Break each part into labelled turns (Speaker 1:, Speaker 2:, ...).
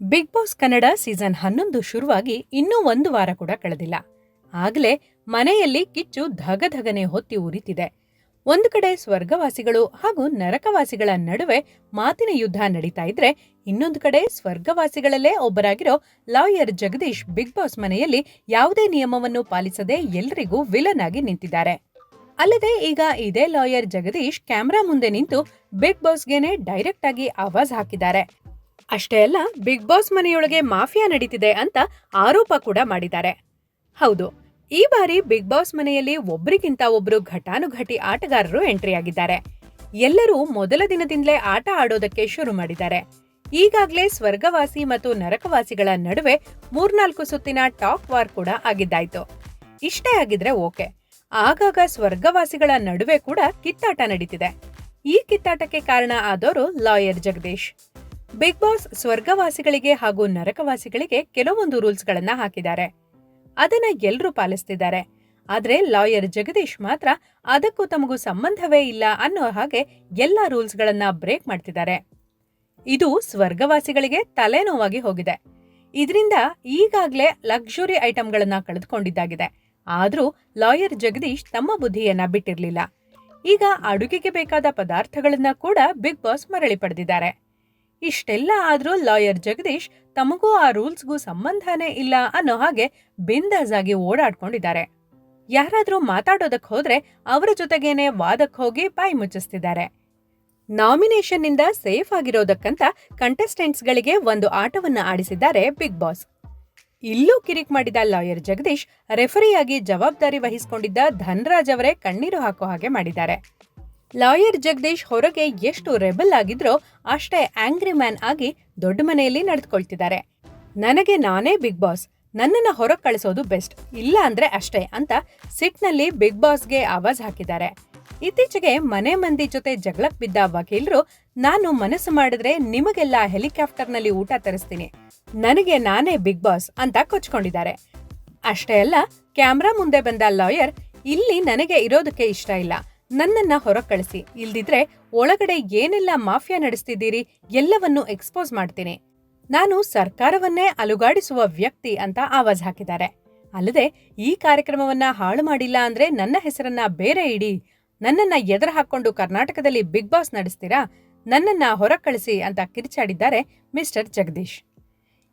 Speaker 1: Big boss Kannada season ಹನ್ನೊಂದು ಶುರುವಾಗಿ ಇನ್ನೂ ಒಂದು ವಾರ ಕೂಡ ಕಳೆದಿಲ್ಲ. ಆಗಲೇ ಮನೆಯಲ್ಲಿ ಕಿಚ್ಚು ಧಗಧಗನೆ ಹೊತ್ತಿ ಉರಿತಿದೆ. ಒಂದು ಕಡೆ ಸ್ವರ್ಗವಾಸಿಗಳು ಹಾಗೂ ನರಕವಾಸಿಗಳ ನಡುವೆ ಮಾತಿನ ಯುದ್ಧ ನಡೀತಾ ಇದ್ರೆ ಇನ್ನೊಂದು ಕಡೆ ಸ್ವರ್ಗವಾಸಿಗಳಲ್ಲೇ ಒಬ್ಬರಾಗಿರೋ ಲಾಯರ್ ಜಗದೀಶ್ ಬಿಗ್ ಬಾಸ್ ಮನೆಯಲ್ಲಿ ಯಾವುದೇ ನಿಯಮವನ್ನು ಪಾಲಿಸದೆ ಎಲ್ರಿಗೂ ವಿಲನ್ ಆಗಿ ನಿಂತಿದ್ದಾರೆ. ಅಲ್ಲದೆ ಈಗ ಇದೇ ಲಾಯರ್ ಜಗದೀಶ್ ಕ್ಯಾಮ್ರಾ ಮುಂದೆ ನಿಂತು ಬಿಗ್ ಬಾಸ್ಗೆನೆ ಡೈರೆಕ್ಟ್ ಆಗಿ ಆವಾಜ್ ಹಾಕಿದ್ದಾರೆ. ಅಷ್ಟೇ ಅಲ್ಲ ಬಿಗ್ ಬಾಸ್ ಮನೆಯೊಳಗೆ ಮಾಫಿಯಾ ನಡೀತಿದೆ ಅಂತ ಆರೋಪ ಕೂಡ ಮಾಡಿದ್ದಾರೆ. ಹೌದು, ಈ ಬಾರಿ ಬಿಗ್ ಬಾಸ್ ಮನೆಯಲ್ಲಿ ಒಬ್ರಿಗಿಂತ ಒಬ್ರು ಘಟಾನುಘಟಿ ಆಟಗಾರರು ಎಂಟ್ರಿ ಆಗಿದ್ದಾರೆ. ಎಲ್ಲರೂ ಮೊದಲ ದಿನದಿಂದಲೇ ಆಟ ಆಡೋದಕ್ಕೆ ಶುರು ಮಾಡಿದ್ದಾರೆ. ಈಗಾಗಲೇ ಸ್ವರ್ಗವಾಸಿ ಮತ್ತು ನರಕವಾಸಿಗಳ ನಡುವೆ ಮೂರ್ನಾಲ್ಕು ಸುತ್ತಿನ ಟಾಪ್ ವಾರ್ ಕೂಡ ಆಗಿದ್ದಾಯ್ತು. ಇಷ್ಟೇ ಆಗಿದ್ರೆ ಓಕೆ. ಆಗಾಗ ಸ್ವರ್ಗವಾಸಿಗಳ ನಡುವೆ ಕೂಡ ಕಿತ್ತಾಟ ನಡೀತಿದೆ. ಈ ಕಿತ್ತಾಟಕ್ಕೆ ಕಾರಣ ಆದವರು ಲಾಯರ್ ಜಗದೀಶ್. ಬಿಗ್ ಬಾಸ್ ಸ್ವರ್ಗವಾಸಿಗಳಿಗೆ ಹಾಗೂ ನರಕವಾಸಿಗಳಿಗೆ ಕೆಲವೊಂದು ರೂಲ್ಸ್ಗಳನ್ನ ಹಾಕಿದ್ದಾರೆ. ಅದನ್ನ ಎಲ್ರೂ ಪಾಲಿಸ್ತಿದ್ದಾರೆ. ಆದ್ರೆ ಲಾಯರ್ ಜಗದೀಶ್ ಮಾತ್ರ ಅದಕ್ಕೂ ತಮಗೂ ಸಂಬಂಧವೇ ಇಲ್ಲ ಅನ್ನೋ ಹಾಗೆ ಎಲ್ಲ ರೂಲ್ಸ್ಗಳನ್ನ ಬ್ರೇಕ್ ಮಾಡ್ತಿದ್ದಾರೆ. ಇದು ಸ್ವರ್ಗವಾಸಿಗಳಿಗೆ ತಲೆನೋವಾಗಿ ಹೋಗಿದೆ. ಇದರಿಂದ ಈಗಾಗಲೇ ಲಕ್ಸುರಿ ಐಟಂಗಳನ್ನ ಕಳೆದುಕೊಂಡಿದ್ದಾಗಿದೆ. ಆದ್ರೂ ಲಾಯರ್ ಜಗದೀಶ್ ತಮ್ಮ ಬುದ್ಧಿಯನ್ನ ಬಿಟ್ಟಿರಲಿಲ್ಲ. ಈಗ ಅಡುಗೆಗೆ ಬೇಕಾದ ಪದಾರ್ಥಗಳನ್ನ ಕೂಡ ಬಿಗ್ ಬಾಸ್ ಮರಳಿ ಪಡೆದಿದ್ದಾರೆ. ಇಷ್ಟೆಲ್ಲ ಆದರೂ ಲಾಯರ್ ಜಗದೀಶ್ ತಮಗೂ ಆ ರೂಲ್ಸ್ಗೂ ಸಂಬಂಧನೇ ಇಲ್ಲ ಅನ್ನೋ ಹಾಗೆ ಬಿಂದಾಸ್ ಆಗಿ ಓಡಾಡ್ಕೊಂಡಿದ್ದಾರೆ. ಯಾರಾದರೂ ಮಾತಾಡೋದಕ್ಕೆ ಹೋದ್ರೆ ಅವರ ಜೊತೆಗೇನೆ ವಾದಕ್ಕೆ ಹೋಗಿ ಬಾಯಿ ಮುಚ್ಚಿಸ್ತಿದ್ದಾರೆ. ನಾಮಿನೇಷನ್ನಿಂದ ಸೇಫ್ ಆಗಿರೋದಕ್ಕಂತ ಕಂಟೆಸ್ಟೆಂಟ್ಸ್ಗಳಿಗೆ ಒಂದು ಆಟವನ್ನ ಆಡಿಸಿದ್ದಾರೆ ಬಿಗ್ ಬಾಸ್. ಇಲ್ಲೂ ಕಿರಿಕ್ ಮಾಡಿದ ಲಾಯರ್ ಜಗದೀಶ್ ರೆಫರಿಯಾಗಿ ಜವಾಬ್ದಾರಿ ವಹಿಸಿಕೊಂಡಿದ್ದ ಧನ್ರಾಜ್ ಅವರೇ ಕಣ್ಣೀರು ಹಾಕೋ ಹಾಗೆ ಮಾಡಿದ್ದಾರೆ. ಲಾಯರ್ ಜಗದೀಶ್ ಹೊರಗೆ ಎಷ್ಟು ರೆಬಲ್ ಆಗಿದ್ರೋ ಅಷ್ಟೇ ಆಂಗ್ರಿ ಮ್ಯಾನ್ ಆಗಿ ದೊಡ್ಡ ಮನೆಯಲ್ಲಿ ನಡೆದುಕೊಳ್ತಿದ್ದಾರೆ. ನನಗೆ ನಾನೇ ಬಿಗ್ ಬಾಸ್, ನನ್ನನ್ನ ಹೊರಗೆ ಕಳಿಸೋದು ಬೆಸ್ಟ್, ಇಲ್ಲ ಅಂದ್ರೆ ಅಷ್ಟೇ ಅಂತ ಸಿಟ್ನಲ್ಲಿ ಬಿಗ್ ಬಾಸ್ಗೆ ಆವಾಜ್ ಹಾಕಿದ್ದಾರೆ. ಇತ್ತೀಚೆಗೆ ಮನೆ ಮಂದಿ ಜೊತೆ ಜಗಳಕ್ ಬಿದ್ದ ವಕೀಲರು, ನಾನು ಮನಸ್ಸು ಮಾಡಿದ್ರೆ ನಿಮಗೆಲ್ಲ ಹೆಲಿಕಾಪ್ಟರ್ನಲ್ಲಿ ಊಟ ತರಿಸ್ತೀನಿ, ನನಗೆ ನಾನೇ ಬಿಗ್ ಬಾಸ್ ಅಂತ ಕೊಚ್ಕೊಂಡಿದ್ದಾರೆ. ಅಷ್ಟೇ ಅಲ್ಲ, ಕ್ಯಾಮ್ರಾ ಮುಂದೆ ಬಂದ ಲಾಯರ್, ಇಲ್ಲಿ ನನಗೆ ಇರೋದಕ್ಕೆ ಇಷ್ಟ ಇಲ್ಲ ನನ್ನನ್ನ ಹೊರಕಳಿಸಿ. ಇಲ್ದಿದ್ರೆ ಒಳಗಡೆ ಏನೆಲ್ಲ ಮಾಫಿಯಾ ನಡೆಸ್ತಿದ್ದೀರಿ ಎಲ್ಲವನ್ನೂ ಎಕ್ಸ್ಪೋಸ್ ಮಾಡ್ತೀನಿ. ನಾನು ಸರ್ಕಾರವನ್ನೇ ಅಲುಗಾಡಿಸುವ ವ್ಯಕ್ತಿ ಅಂತ ಆವಾಜ್ ಹಾಕಿದ್ದಾರೆ. ಅಲ್ಲದೆ ಈ ಕಾರ್ಯಕ್ರಮವನ್ನ ಹಾಳು ಮಾಡಿಲ್ಲ ಅಂದ್ರೆ ನನ್ನ ಹೆಸರನ್ನ ಬೇರೆ ಇಡಿ. ನನ್ನನ್ನ ಎದುರು ಹಾಕೊಂಡು ಕರ್ನಾಟಕದಲ್ಲಿ ಬಿಗ್ ಬಾಸ್ ನಡೆಸ್ತೀರಾ? ನನ್ನನ್ನ ಹೊರ ಕಳಿಸಿ ಅಂತ ಕಿರಿಚಾಡಿದ್ದಾರೆ ಮಿಸ್ಟರ್ ಜಗದೀಶ್.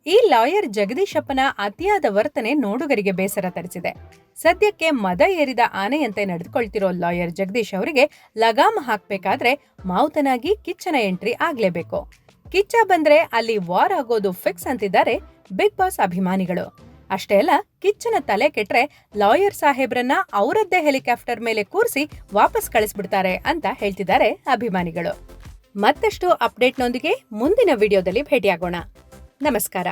Speaker 1: ಈ ಲಾಯರ್ ಜಗದೀಶಪ್ಪನ ಅತಿಯಾದ ವರ್ತನೆ ನೋಡುಗರಿಗೆ ಬೇಸರ ತರಿಸಿದೆ. ಸದ್ಯಕ್ಕೆ ಮದ ಏರಿದ ಆನೆಯಂತೆ ನಡೆದುಕೊಳ್ತಿರೋ ಲಾಯರ್ ಜಗದೀಶ್ ಅವರಿಗೆ ಲಗಾಮ ಹಾಕ್ಬೇಕಾದ್ರೆ ಮಾವುತನಾಗಿ ಕಿಚ್ಚನ ಎಂಟ್ರಿ ಆಗ್ಲೇಬೇಕು. ಕಿಚ್ಚ ಬಂದ್ರೆ ಅಲ್ಲಿ ವಾರ್ ಆಗೋದು ಫಿಕ್ಸ್ ಅಂತಿದ್ದಾರೆ ಬಿಗ್ ಬಾಸ್ ಅಭಿಮಾನಿಗಳು. ಅಷ್ಟೇ ಅಲ್ಲ, ಕಿಚ್ಚನ ತಲೆ ಕೆಟ್ರೆ ಲಾಯರ್ ಸಾಹೇಬ್ರನ್ನ ಅವರದ್ದೇ ಹೆಲಿಕಾಪ್ಟರ್ ಮೇಲೆ ಕೂರಿಸಿ ವಾಪಸ್ ಕಳಿಸ್ಬಿಡ್ತಾರೆ ಅಂತ ಹೇಳ್ತಿದ್ದಾರೆ ಅಭಿಮಾನಿಗಳು. ಮತ್ತಷ್ಟು ಅಪ್ಡೇಟ್ನೊಂದಿಗೆ ಮುಂದಿನ ವಿಡಿಯೋದಲ್ಲಿ ಭೇಟಿಯಾಗೋಣ. ನಮಸ್ಕಾರ.